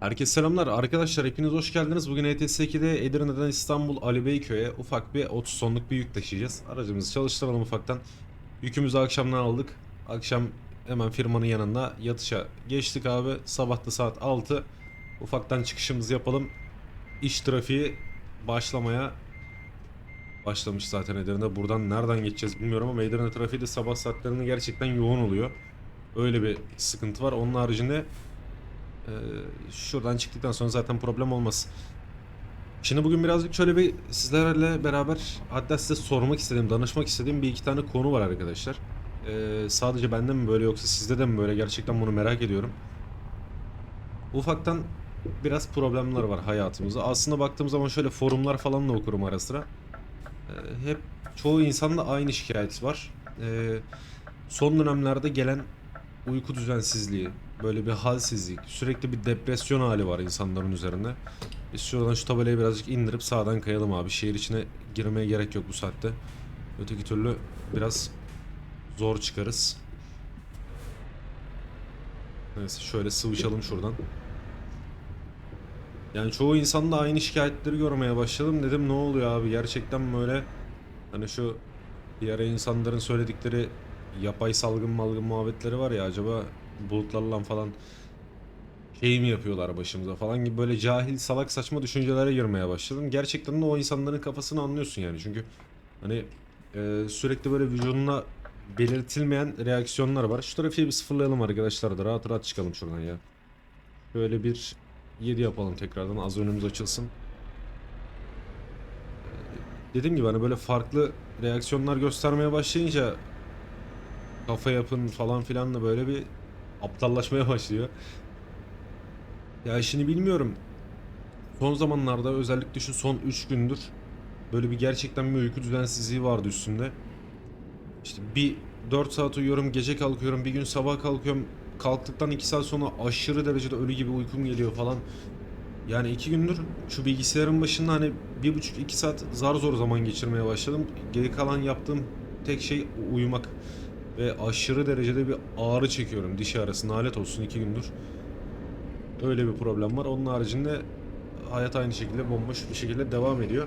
Herkese selamlar arkadaşlar hepiniz hoş geldiniz. Bugün ETS 2'de Edirne'den İstanbul Ali Beyköy'e ufak bir 30 tonluk bir yük taşıyacağız. Aracımızı çalıştıralım ufaktan. Yükümüzü akşamdan aldık. Akşam hemen firmanın yanında yatışa geçtik abi. Sabah da saat 6. Ufaktan çıkışımızı yapalım. İş trafiği başlamaya başlamış zaten Edirne. Buradan nereden geçeceğiz bilmiyorum ama Edirne trafiği de sabah saatlerinde gerçekten yoğun oluyor. Öyle bir sıkıntı var. Onun haricinde şuradan çıktıktan sonra zaten problem olmaz. Şimdi bugün birazcık şöyle bir sizlerle beraber hatta size sormak istediğim, danışmak istediğim bir iki tane konu var arkadaşlar. Ee, sadece bende mi böyle yoksa sizde de mi böyle gerçekten bunu merak ediyorum. Ufaktan biraz problemler var hayatımızda. Aslında baktığım zaman şöyle forumlar falan da okurum ara sıra. Ee, hep çoğu insanda aynı şikayet var. Ee, son dönemlerde gelen uyku düzensizliği, böyle bir halsizlik, sürekli bir depresyon hali var insanların üzerinde. Biz şuradan şu tabelayı birazcık indirip sağdan kayalım abi. Şehir içine girmeye gerek yok bu saatte. Öteki türlü biraz zor çıkarız. Neyse şöyle sıvışalım şuradan. Yani çoğu insanda aynı şikayetleri görmeye başladım. Dedim ne oluyor abi gerçekten böyle hani şu diğer insanların söyledikleri yapay salgın malgın muhabbetleri var ya acaba bulutlarla falan şey mi yapıyorlar başımıza falan gibi böyle cahil salak saçma düşüncelere girmeye başladım. Gerçekten de o insanların kafasını anlıyorsun yani çünkü hani e, sürekli böyle vücuduna belirtilmeyen reaksiyonlar var. Şu trafiği bir sıfırlayalım arkadaşlar da rahat rahat çıkalım şuradan ya. Böyle bir 7 yapalım tekrardan az önümüz açılsın. Dediğim gibi hani böyle farklı reaksiyonlar göstermeye başlayınca kafa yapın falan filan da böyle bir aptallaşmaya başlıyor. Ya şimdi bilmiyorum. Son zamanlarda özellikle şu son 3 gündür böyle bir gerçekten bir uyku düzensizliği vardı üstümde. İşte bir 4 saat uyuyorum, gece kalkıyorum, bir gün sabah kalkıyorum. Kalktıktan 2 saat sonra aşırı derecede ölü gibi uykum geliyor falan. Yani 2 gündür şu bilgisayarın başında hani 1,5-2 saat zar zor zaman geçirmeye başladım. Geri kalan yaptığım tek şey uyumak. Ve aşırı derecede bir ağrı çekiyorum diş ağrısı. Nalet olsun 2 gündür. Öyle bir problem var. Onun haricinde hayat aynı şekilde bomboş bir şekilde devam ediyor.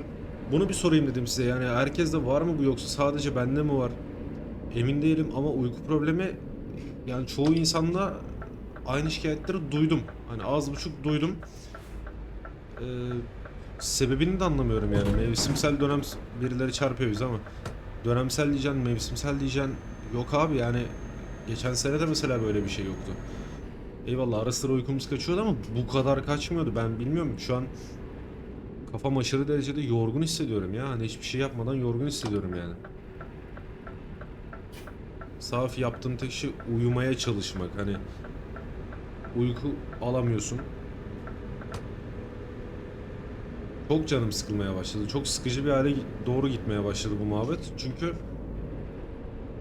Bunu bir sorayım dedim size. Yani herkeste var mı bu yoksa sadece bende mi var? Emin değilim ama uyku problemi yani çoğu insanda aynı şikayetleri duydum. Hani az buçuk duydum. Ee, sebebini de anlamıyorum yani. Mevsimsel dönem birileri çarpıyor ama dönemsel diyeceksin, mevsimsel diyeceksin. Yok abi yani geçen sene de mesela böyle bir şey yoktu. Eyvallah ara sıra uykumuz kaçıyordu ama bu kadar kaçmıyordu. Ben bilmiyorum şu an kafam aşırı derecede yorgun hissediyorum ya. Hani hiçbir şey yapmadan yorgun hissediyorum yani. Safi yaptığım tek şey uyumaya çalışmak. Hani uyku alamıyorsun. Çok canım sıkılmaya başladı. Çok sıkıcı bir hale doğru gitmeye başladı bu muhabbet. Çünkü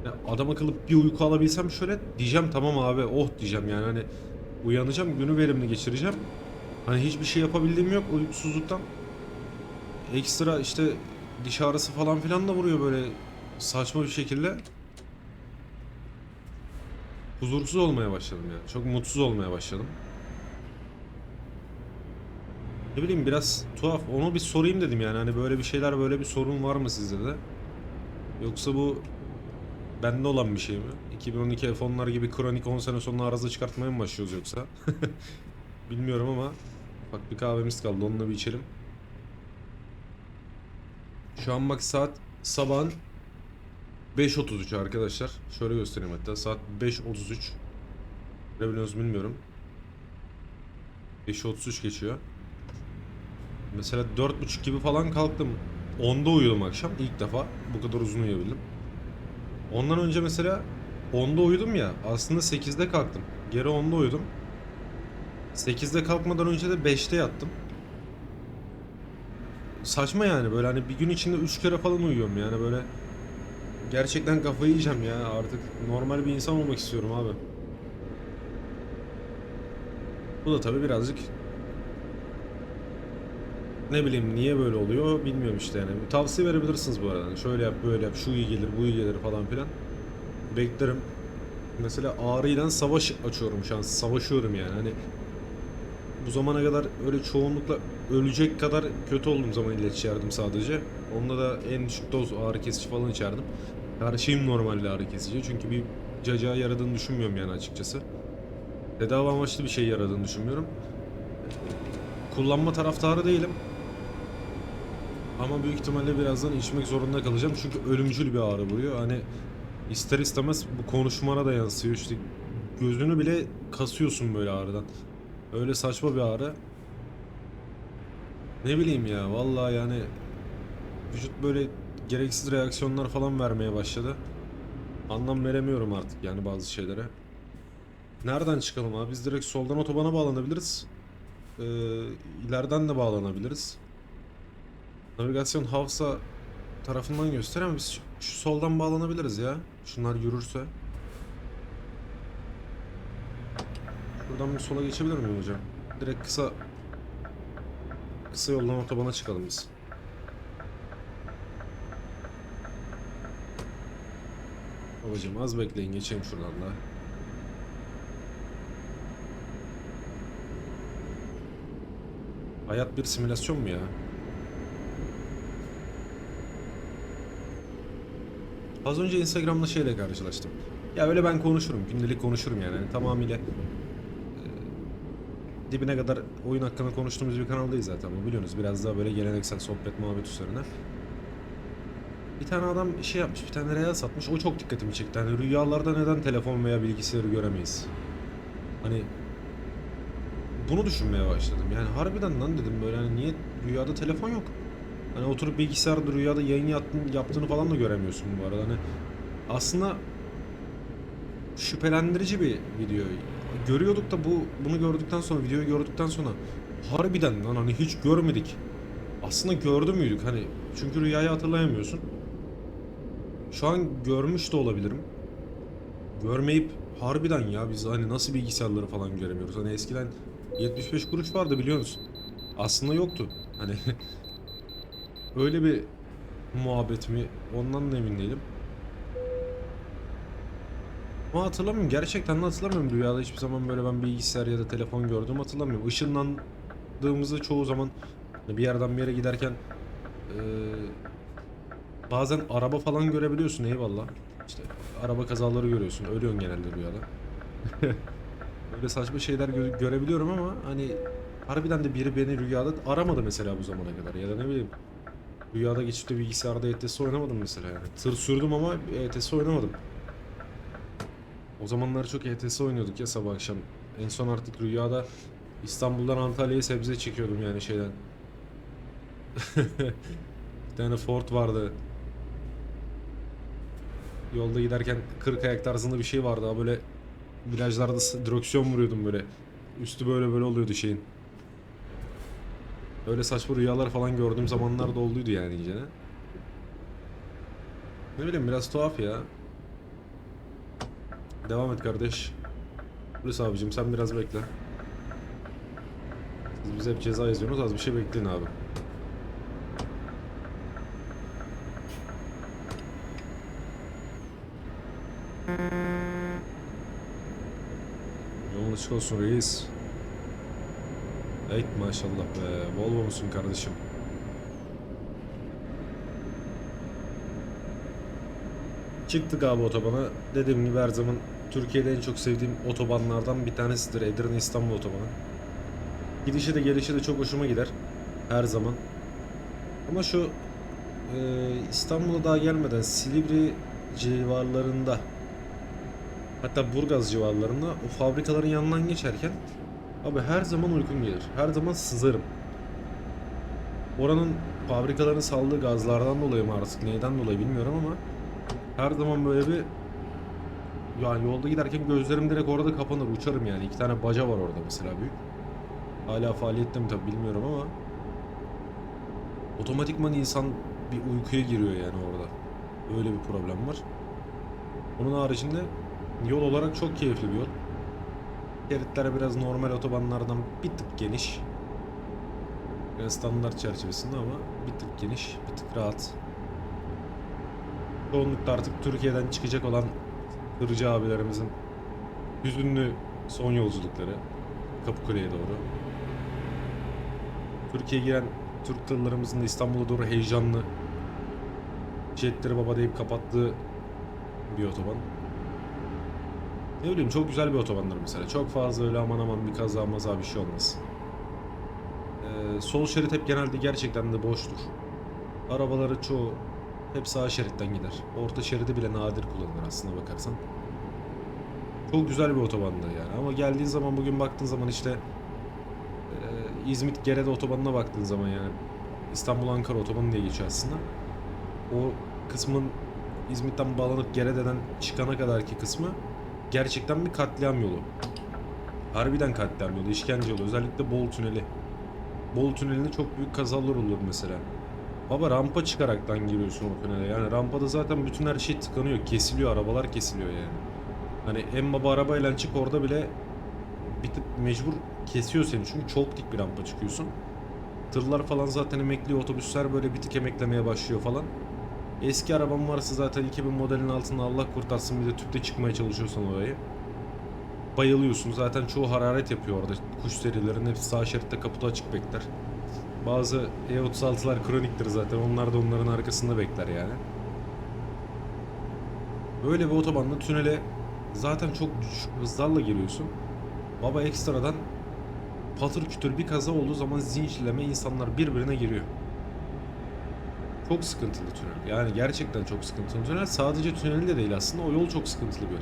ya adam akıllı bir uyku alabilsem şöyle diyeceğim tamam abi oh diyeceğim yani hani uyanacağım günü verimli geçireceğim. Hani hiçbir şey yapabildiğim yok uykusuzluktan. Ekstra işte diş ağrısı falan filan da vuruyor böyle saçma bir şekilde. Huzursuz olmaya başladım yani. Çok mutsuz olmaya başladım. Ne bileyim biraz tuhaf. Onu bir sorayım dedim yani. Hani böyle bir şeyler böyle bir sorun var mı sizde de? Yoksa bu bende olan bir şey mi? 2012 F10'lar gibi kronik 10 sene sonra arıza çıkartmaya mı başlıyoruz yoksa? Bilmiyorum ama bak bir kahvemiz kaldı onunla bir içelim. Şu an bak saat sabahın 5.33 arkadaşlar. Şöyle göstereyim hatta saat 5.33. Ne biliyorsunuz bilmiyorum. 5.33 geçiyor. Mesela 4.30 gibi falan kalktım. 10'da uyudum akşam ilk defa. Bu kadar uzun uyuyabildim. Ondan önce mesela 10'da uyudum ya. Aslında 8'de kalktım. Geri 10'da uyudum. 8'de kalkmadan önce de 5'te yattım. Saçma yani böyle hani bir gün içinde 3 kere falan uyuyorum yani böyle. Gerçekten kafayı yiyeceğim ya artık normal bir insan olmak istiyorum abi. Bu da tabii birazcık ne bileyim niye böyle oluyor bilmiyorum işte yani. Tavsiye verebilirsiniz bu arada. Hani şöyle yap, böyle yap, şu iyi gelir, bu iyi gelir falan filan. Beklerim. Mesela ağrıyla savaş açıyorum şu an. Savaşıyorum yani. Hani bu zamana kadar öyle çoğunlukla ölecek kadar kötü olduğum zaman ilaç içerdim sadece. Onda da en düşük doz ağrı kesici falan içerdim. Her şeyim normalde ağrı kesici. Çünkü bir cacağa yaradığını düşünmüyorum yani açıkçası. Tedavi amaçlı bir şey yaradığını düşünmüyorum. Kullanma taraftarı değilim. Ama büyük ihtimalle birazdan içmek zorunda kalacağım. Çünkü ölümcül bir ağrı vuruyor. Hani ister istemez bu konuşmana da yansıyor. İşte gözünü bile kasıyorsun böyle ağrıdan. Öyle saçma bir ağrı. Ne bileyim ya vallahi yani vücut böyle gereksiz reaksiyonlar falan vermeye başladı. Anlam veremiyorum artık yani bazı şeylere. Nereden çıkalım abi? Biz direkt soldan otobana bağlanabiliriz. Ee, ileriden de bağlanabiliriz. Navigasyon Havsa tarafından göster ama biz şu, soldan bağlanabiliriz ya. Şunlar yürürse. Buradan bir sola geçebilir miyim hocam? Direkt kısa kısa yoldan otobana çıkalım biz. Babacım az bekleyin geçeyim şuradan da. Hayat bir simülasyon mu ya? Az önce Instagram'da şeyle karşılaştım. Ya öyle ben konuşurum, gündelik konuşurum yani. Hani tamamıyla e, dibine kadar oyun hakkında konuştuğumuz bir kanaldayız zaten bu biliyorsunuz. Biraz daha böyle geleneksel sohbet muhabbet üzerine. Bir tane adam şey yapmış, bir tane real satmış. O çok dikkatimi çekti. Hani rüyalarda neden telefon veya bilgisayarı göremeyiz? Hani bunu düşünmeye başladım. Yani harbiden lan dedim böyle hani niye rüyada telefon yok? Hani oturup bilgisayarda rüyada yayın yaptığını, yaptığını falan da göremiyorsun bu arada. Hani aslında şüphelendirici bir video. Görüyorduk da bu bunu gördükten sonra videoyu gördükten sonra harbiden lan hani hiç görmedik. Aslında gördü müydük hani çünkü rüyayı hatırlayamıyorsun. Şu an görmüş de olabilirim. Görmeyip harbiden ya biz hani nasıl bilgisayarları falan göremiyoruz. Hani eskiden 75 kuruş vardı biliyor musun? Aslında yoktu. Hani öyle bir muhabbet mi ondan da emin değilim. Ama hatırlamıyorum. Gerçekten de hatırlamıyorum. Rüyada hiçbir zaman böyle ben bilgisayar ya da telefon gördüm hatırlamıyorum. Işınlandığımızda çoğu zaman hani bir yerden bir yere giderken eee, bazen araba falan görebiliyorsun eyvallah. İşte araba kazaları görüyorsun. Ölüyorsun genelde rüyada. Böyle saçma şeyler gö- görebiliyorum ama hani harbiden de biri beni rüyada aramadı mesela bu zamana kadar ya da ne bileyim rüyada geçip de bilgisayarda ETS oynamadım mesela yani. Tır sürdüm ama ETS oynamadım. O zamanlar çok ETS oynuyorduk ya sabah akşam. En son artık rüyada İstanbul'dan Antalya'ya sebze çekiyordum yani şeyden. Bir tane Ford vardı. Yolda giderken 40 ayak tarzında bir şey vardı. Böyle virajlarda direksiyon vuruyordum böyle. Üstü böyle böyle oluyordu şeyin. Öyle saçma rüyalar falan gördüğüm zamanlar da olduydu yani iyice. Ne bileyim biraz tuhaf ya. Devam et kardeş. Polis abicim sen biraz bekle. Siz bize hep ceza yazıyorsunuz az bir şey bekleyin abi. Yolun açık olsun reis. Ey maşallah be. Volvo musun kardeşim? Çıktık abi otobana. Dediğim gibi her zaman Türkiye'de en çok sevdiğim otobanlardan bir tanesidir. Edirne İstanbul otobanı. Gidişi de gelişi de çok hoşuma gider. Her zaman. Ama şu e, İstanbul'a daha gelmeden Silivri civarlarında hatta Burgaz civarlarında o fabrikaların yanından geçerken abi her zaman uykum gelir. Her zaman sızarım. Oranın fabrikaların saldığı gazlardan dolayı mı artık neyden dolayı bilmiyorum ama her zaman böyle bir yani yolda giderken gözlerim direkt orada kapanır uçarım yani. İki tane baca var orada mesela büyük. Hala faaliyette mi tabi bilmiyorum ama otomatikman insan bir uykuya giriyor yani orada. Öyle bir problem var. Onun haricinde yol olarak çok keyifli bir yol. Şeritler biraz normal otobanlardan bir tık geniş. Biraz standart çerçevesinde ama bir tık geniş, bir tık rahat. Çoğunlukla artık Türkiye'den çıkacak olan tırcı abilerimizin hüzünlü son yolculukları Kapıkule'ye doğru. Türkiye'ye giren Türk tırlarımızın da İstanbul'a doğru heyecanlı jetleri baba deyip kapattığı bir otoban. Ne bileyim çok güzel bir otobandır mesela. Çok fazla öyle aman aman bir kaza maza bir şey olmaz. Ee, sol şerit hep genelde gerçekten de boştur. Arabaları çoğu hep sağ şeritten gider. Orta şeridi bile nadir kullanılır aslına bakarsan. Çok güzel bir otobandı yani ama geldiğin zaman bugün baktığın zaman işte e, İzmit Gerede otobanına baktığın zaman yani İstanbul Ankara otobanı diye geçiyor aslında. O kısmın İzmit'ten bağlanıp Gerede'den çıkana kadarki kısmı gerçekten bir katliam yolu. Harbiden katliam yolu, işkence yolu. Özellikle Bol Tüneli. Bol Tüneli'nde çok büyük kazalar olur mesela. Baba rampa çıkaraktan giriyorsun o tünele. Yani rampada zaten bütün her şey tıkanıyor, kesiliyor, arabalar kesiliyor yani. Hani en baba arabayla çık orada bile bir tık mecbur kesiyor seni çünkü çok dik bir rampa çıkıyorsun. Tırlar falan zaten emekli otobüsler böyle bir tık emeklemeye başlıyor falan. Eski araban varsa zaten 2000 modelin altında Allah kurtarsın bir de tüpte çıkmaya çalışıyorsan orayı. Bayılıyorsun zaten çoğu hararet yapıyor orada. Kuş serilerin hepsi sağ şeritte kaputu açık bekler. Bazı E36'lar kroniktir zaten onlar da onların arkasında bekler yani. Böyle bir otobanda tünele zaten çok düşük hızlarla giriyorsun. Baba ekstradan patır kütür bir kaza olduğu zaman zincirleme insanlar birbirine giriyor. Çok sıkıntılı tünel. Yani gerçekten çok sıkıntılı tünel. Sadece tüneli de değil aslında. O yol çok sıkıntılı bir yol.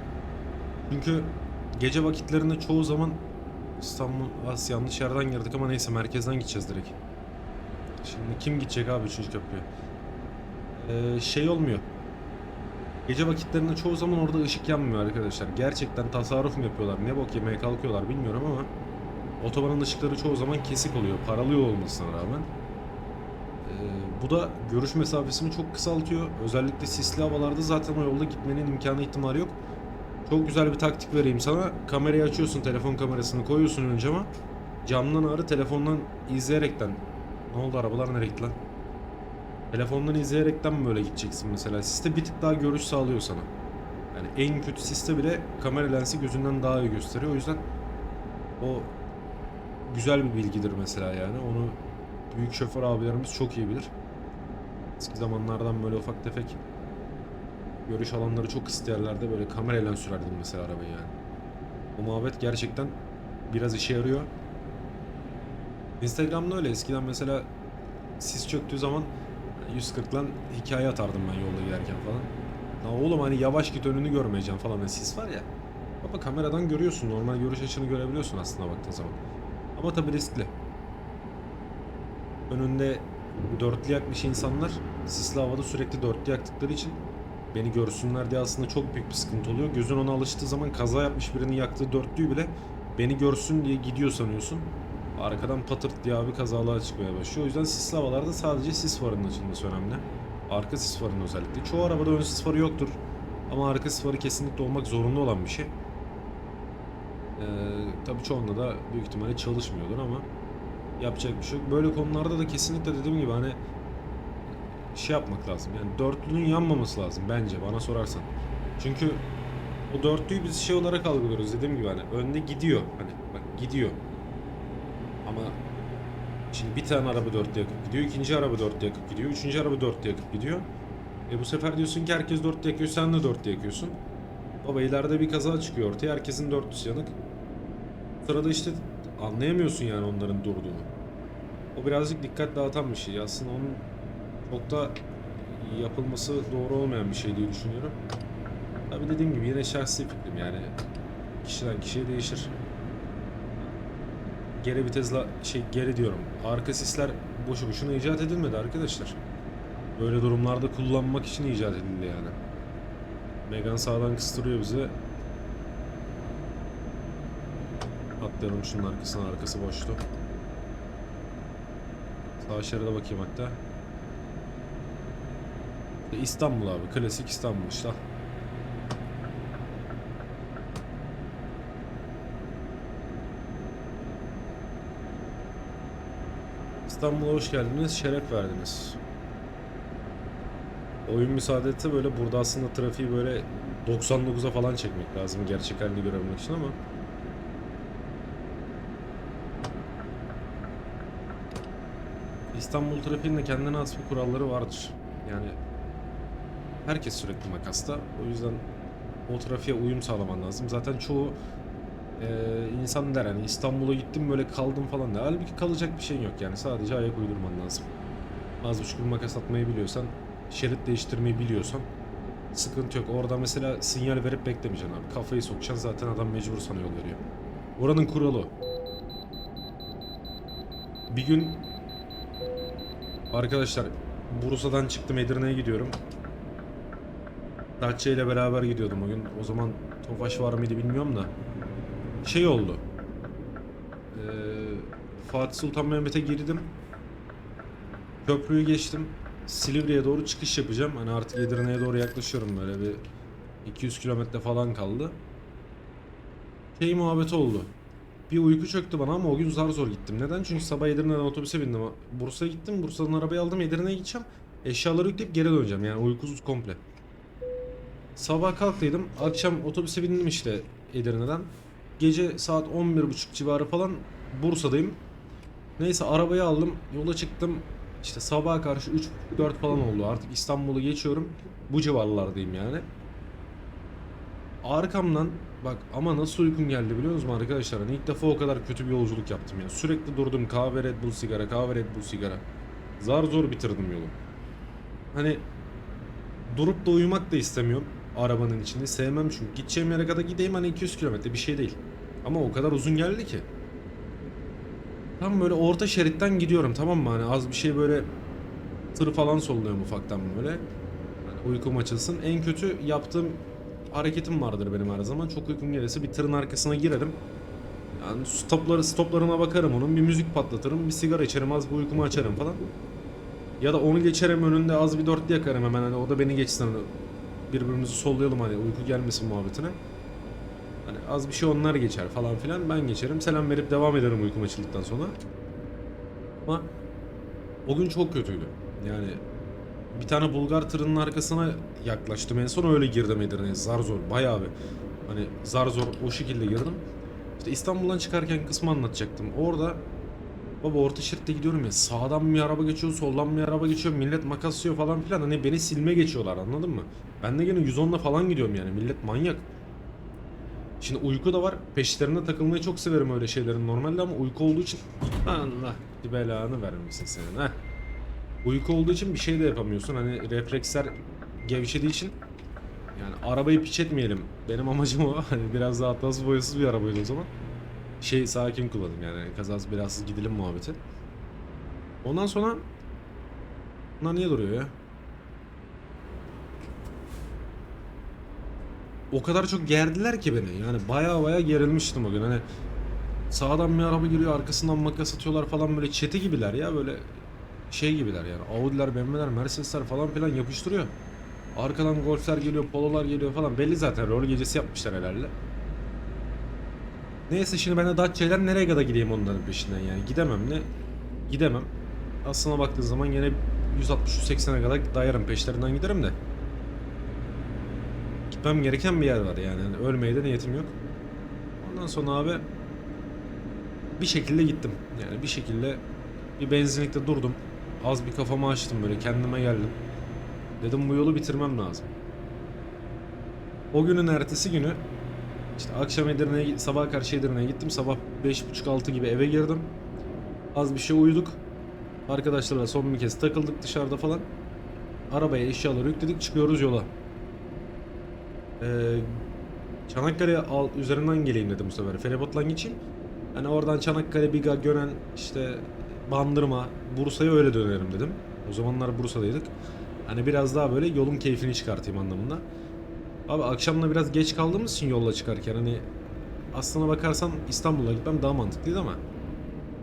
Çünkü gece vakitlerinde çoğu zaman İstanbul as yanlış yerden girdik ama neyse merkezden gideceğiz direkt. Şimdi kim gidecek abi 3. köprüye? Ee, şey olmuyor. Gece vakitlerinde çoğu zaman orada ışık yanmıyor arkadaşlar. Gerçekten tasarruf mu yapıyorlar? Ne bok yemeye kalkıyorlar bilmiyorum ama otobanın ışıkları çoğu zaman kesik oluyor. Paralı yol olmasına rağmen. Ee, bu da görüş mesafesini çok kısaltıyor. Özellikle sisli havalarda zaten o yolda gitmenin imkanı ihtimali yok. Çok güzel bir taktik vereyim sana. Kamerayı açıyorsun, telefon kamerasını koyuyorsun ön cama. Camdan ağrı telefondan izleyerekten. Ne oldu arabalar nereye gitti lan? Telefondan izleyerekten böyle gideceksin mesela. Siste bir tık daha görüş sağlıyor sana. Yani en kötü siste bile kamera lensi gözünden daha iyi gösteriyor. O yüzden o güzel bir bilgidir mesela yani. Onu büyük şoför abilerimiz çok iyi bilir. Eski zamanlardan böyle ufak tefek görüş alanları çok kısıtlı yerlerde böyle kamerayla sürerdim mesela arabayı yani. O muhabbet gerçekten biraz işe yarıyor. Instagram'da öyle. Eskiden mesela sis çöktüğü zaman 140'lan hikaye atardım ben yolda giderken falan. Ya oğlum hani yavaş git önünü görmeyeceğim falan. Yani sis var ya. Baba kameradan görüyorsun. Normal görüş açını görebiliyorsun aslında baktığın zaman. Ama tabi riskli. Önünde dörtlü yakmış insanlar sisli havada sürekli dörtlü yaktıkları için beni görsünler diye aslında çok büyük bir sıkıntı oluyor. Gözün ona alıştığı zaman kaza yapmış birinin yaktığı dörtlüyü bile beni görsün diye gidiyor sanıyorsun. Arkadan patırt diye abi kazalar çıkmaya başlıyor. O yüzden sisli havalarda sadece sis farının açılması önemli. Arka sis farının özellikle. Çoğu arabada ön sis farı yoktur. Ama arka sis farı kesinlikle olmak zorunda olan bir şey. Ee, tabii çoğunda da büyük ihtimalle çalışmıyordur ama yapacak bir şey yok. Böyle konularda da kesinlikle dediğim gibi hani şey yapmak lazım. Yani dörtlünün yanmaması lazım bence bana sorarsan. Çünkü o dörtlüyü biz şey olarak algılıyoruz dediğim gibi hani önde gidiyor. Hani bak gidiyor. Ama şimdi bir tane araba dörtte yakıp gidiyor, ikinci araba dörtte yakıp gidiyor, üçüncü araba dörtte yakıp gidiyor. E bu sefer diyorsun ki herkes dörtte yakıyor, sen de dörtte yakıyorsun. Baba ileride bir kaza çıkıyor ortaya, herkesin dörtlüsü yanık. Sırada işte anlayamıyorsun yani onların durduğunu. O birazcık dikkat dağıtan bir şey. Aslında onun çok da yapılması doğru olmayan bir şey diye düşünüyorum. Tabi dediğim gibi yine şahsi fikrim yani kişiden kişiye değişir. Geri vitesle şey geri diyorum. Arka sisler boşu boşuna icat edilmedi arkadaşlar. Böyle durumlarda kullanmak için icat edildi yani. Megan sağdan kıstırıyor bizi. Atlayalım şunun arkasına arkası boştu. Sağ şeride bakayım hatta. E, İstanbul abi. Klasik İstanbul işte. İstanbul'a hoş geldiniz. Şeref verdiniz. Oyun müsaade etse böyle burada aslında trafiği böyle 99'a falan çekmek lazım gerçek halini görebilmek için ama İstanbul trafiğinin de kendine has bir kuralları vardır. Yani herkes sürekli makasta. O yüzden o trafiğe uyum sağlaman lazım. Zaten çoğu e, insan der hani İstanbul'a gittim böyle kaldım falan der. Halbuki kalacak bir şeyin yok yani. Sadece ayak uydurman lazım. Az buçuk bir makas atmayı biliyorsan, şerit değiştirmeyi biliyorsan sıkıntı yok. Orada mesela sinyal verip beklemeyeceksin abi. Kafayı sokacaksın zaten adam mecbur sana yol veriyor. Oranın kuralı. Bir gün arkadaşlar Bursa'dan çıktım Edirne'ye gidiyorum. Datça ile beraber gidiyordum o gün. O zaman Tofaş var mıydı bilmiyorum da. Şey oldu. Ee, Fatih Sultan Mehmet'e girdim. Köprüyü geçtim. Silivri'ye doğru çıkış yapacağım. Hani artık Edirne'ye doğru yaklaşıyorum böyle bir 200 kilometre falan kaldı. Şey muhabbeti oldu. Bir uyku çöktü bana ama o gün zar zor gittim. Neden? Çünkü sabah Edirne'den otobüse bindim. Bursa'ya gittim. Bursa'dan arabayı aldım. Edirne'ye gideceğim. Eşyaları yükleyip geri döneceğim. Yani uykusuz komple. Sabah kalktıydım. Akşam otobüse bindim işte Edirne'den. Gece saat 11.30 civarı falan Bursa'dayım. Neyse arabayı aldım. Yola çıktım. İşte sabaha karşı 3-4 falan oldu. Artık İstanbul'u geçiyorum. Bu civarlardayım yani. Arkamdan bak ama nasıl uykum geldi biliyor musunuz arkadaşlar? Hani ilk defa o kadar kötü bir yolculuk yaptım ya. Sürekli durdum kahve Red Bull sigara, kahve Red Bull sigara. Zar zor bitirdim yolu. Hani durup da uyumak da istemiyorum arabanın içinde. Sevmem çünkü. Gideceğim yere kadar gideyim hani 200 kilometre bir şey değil. Ama o kadar uzun geldi ki. Tam böyle orta şeritten gidiyorum tamam mı? Hani az bir şey böyle tır falan solluyorum ufaktan böyle. Hani uykum açılsın. En kötü yaptığım hareketim vardır benim her zaman. Çok uykum gelirse bir tırın arkasına girerim. Yani stopları stoplarına bakarım onun. Bir müzik patlatırım. Bir sigara içerim. Az bir uykumu açarım falan. Ya da onu geçerim önünde az bir dörtlü yakarım hemen hani o da beni geçsin hani birbirimizi sollayalım hani uyku gelmesin muhabbetine. Hani az bir şey onlar geçer falan filan ben geçerim selam verip devam ederim uykum açıldıktan sonra. Ama o gün çok kötüydü. Yani bir tane Bulgar tırının arkasına yaklaştım en son öyle girdim Edirne'ye zar zor bayağı bir hani zar zor o şekilde girdim. İşte İstanbul'dan çıkarken kısmı anlatacaktım. Orada Baba orta şeritte gidiyorum ya sağdan bir araba geçiyor soldan bir araba geçiyor millet makaslıyor falan filan hani beni silme geçiyorlar anladın mı? Ben de gene 110'la falan gidiyorum yani millet manyak. Şimdi uyku da var peşlerine takılmayı çok severim öyle şeylerin normalde ama uyku olduğu için Allah belanı vermesin senin ha. Uyku olduğu için bir şey de yapamıyorsun hani refleksler gevşediği için yani arabayı piç etmeyelim. Benim amacım o. Hani biraz daha hatasız boyasız bir arabaydı o zaman şey sakin kullandım yani kazası belasız gidelim muhabbeti. Ondan sonra bunlar niye duruyor ya? O kadar çok gerdiler ki beni. Yani baya baya gerilmiştim o gün. Hani sağdan bir araba giriyor, arkasından makas atıyorlar falan böyle çete gibiler ya böyle şey gibiler yani. Audi'ler, BMW'ler, Mercedes'ler falan filan yapıştırıyor. Arkadan Golf'ler geliyor, Polo'lar geliyor falan. Belli zaten rol gecesi yapmışlar herhalde. Neyse şimdi ben de Datça'yla nereye kadar gideyim onların peşinden yani gidemem ne gidemem. Aslına baktığın zaman yine 160-180'e kadar dayarım peşlerinden giderim de. Gitmem gereken bir yer var yani. yani ölmeye de niyetim yok. Ondan sonra abi bir şekilde gittim. Yani bir şekilde bir benzinlikte durdum. Az bir kafamı açtım böyle kendime geldim. Dedim bu yolu bitirmem lazım. O günün ertesi günü işte akşam Edirne'ye, sabah karşı Edirne'ye gittim. Sabah 5.30-6 gibi eve girdim. Az bir şey uyuduk. Arkadaşlarla son bir kez takıldık dışarıda falan. Arabaya eşyaları yükledik çıkıyoruz yola. Ee, Çanakkale al, üzerinden geleyim dedim bu sefer. Feribotla geçeyim. Hani oradan Çanakkale, Biga, Gönen, işte Bandırma, Bursa'ya öyle dönerim dedim. O zamanlar Bursa'daydık. Hani biraz daha böyle yolun keyfini çıkartayım anlamında. Abi akşamla biraz geç kaldığımız için yolla çıkarken hani aslına bakarsan İstanbul'a gitmem daha mantıklıydı ama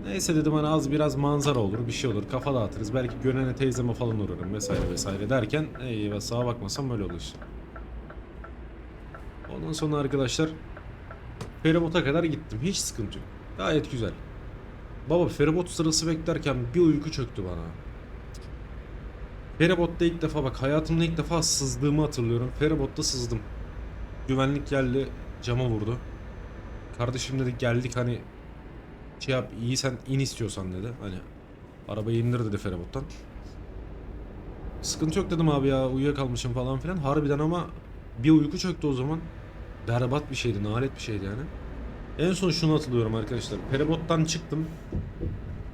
neyse dedim hani az biraz manzara olur bir şey olur kafa dağıtırız belki Gönen'e teyzeme falan uğrarım vesaire vesaire derken eyvah sağa bakmasam böyle olur işte. Ondan sonra arkadaşlar feribota kadar gittim hiç sıkıntı yok gayet güzel. Baba feribot sırası beklerken bir uyku çöktü bana. Feribotta ilk defa bak hayatımda ilk defa sızdığımı hatırlıyorum. Feribotta sızdım. Güvenlik geldi cama vurdu. Kardeşim dedi geldik hani şey yap iyi sen in istiyorsan dedi. Hani Arabayı indir dedi feribottan. Sıkıntı yok dedim abi ya uyuyakalmışım falan filan. Harbiden ama bir uyku çöktü o zaman. Berbat bir şeydi, nalet bir şeydi yani. En son şunu hatırlıyorum arkadaşlar. Feribottan çıktım.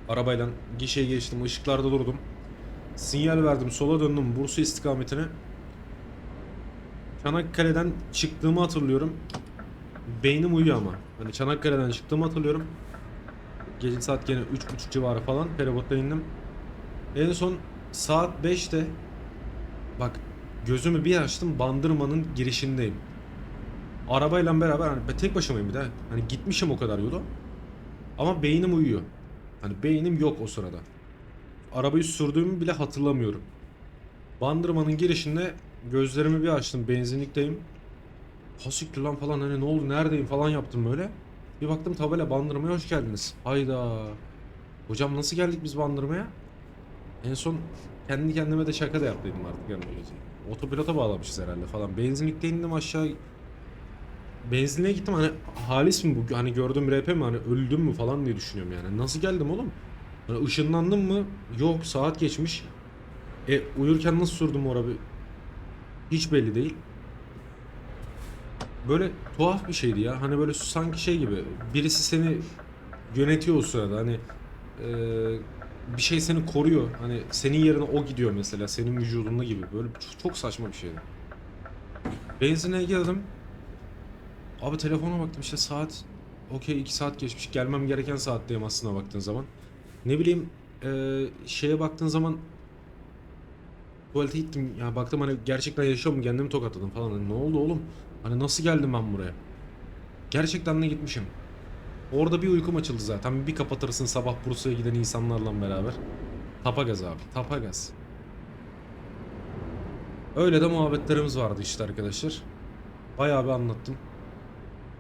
Arabayla gişeye geçtim, ışıklarda durdum. Sinyal verdim, sola döndüm Bursa istikametine. Çanakkale'den çıktığımı hatırlıyorum. Beynim uyuyor ama. Hani Çanakkale'den çıktığımı hatırlıyorum. Gece saat gene 3.30 civarı falan feribottan indim. En son saat 5'te bak gözümü bir açtım Bandırma'nın girişindeyim. Arabayla beraber hani ben tek başımayım bir de. Hani gitmişim o kadar yolu. Ama beynim uyuyor. Hani beynim yok o sırada. Arabayı sürdüğümü bile hatırlamıyorum. Bandırma'nın girişinde gözlerimi bir açtım. Benzinlikteyim. Hasiktir lan falan hani ne oldu neredeyim falan yaptım böyle. Bir baktım tabela Bandırma'ya hoş geldiniz. Hayda. Hocam nasıl geldik biz Bandırma'ya? En son kendi kendime de şaka da yaptıydım artık yani. Otopilota bağlamışız herhalde falan. Benzinlikte indim aşağı. Benzinliğe gittim hani halis mi bu? Hani gördüğüm RP mi? Hani öldüm mü falan diye düşünüyorum yani. Nasıl geldim oğlum? Hani ışınlandım mı? Yok saat geçmiş. E uyurken nasıl sürdüm o arabayı? Hiç belli değil. Böyle tuhaf bir şeydi ya. Hani böyle sanki şey gibi. Birisi seni yönetiyor o sırada. Hani eee, bir şey seni koruyor. Hani senin yerine o gidiyor mesela. Senin vücudunda gibi. Böyle çok, saçma bir şeydi. Benzine geldim. Abi telefona baktım işte saat okey 2 saat geçmiş. Gelmem gereken saatteyim aslında baktığın zaman. Ne bileyim eee, şeye baktığın zaman tuvalete gittim. Ya baktım hani gerçekten yaşıyor mu kendimi tokatladım falan. Hani ne oldu oğlum? Hani nasıl geldim ben buraya? Gerçekten de gitmişim. Orada bir uykum açıldı zaten. Bir kapatırsın sabah Bursa'ya giden insanlarla beraber. Tapagaz abi. Tapagaz. Öyle de muhabbetlerimiz vardı işte arkadaşlar. Bayağı bir anlattım.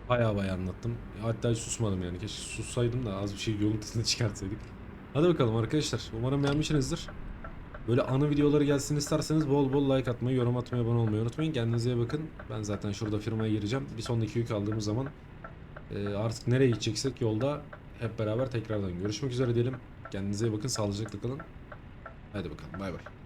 Bayağı bayağı anlattım. Hatta hiç susmadım yani. Keşke sussaydım da az bir şey yolun tadını çıkartsaydık. Hadi bakalım arkadaşlar. Umarım beğenmişsinizdir. Böyle anı videoları gelsin isterseniz bol bol like atmayı, yorum atmayı, abone olmayı unutmayın. Kendinize iyi bakın. Ben zaten şurada firmaya gireceğim. Bir sonraki yük aldığımız zaman e, artık nereye gideceksek yolda hep beraber tekrardan görüşmek üzere diyelim. Kendinize iyi bakın, sağlıcakla kalın. Hadi bakalım, bay bay.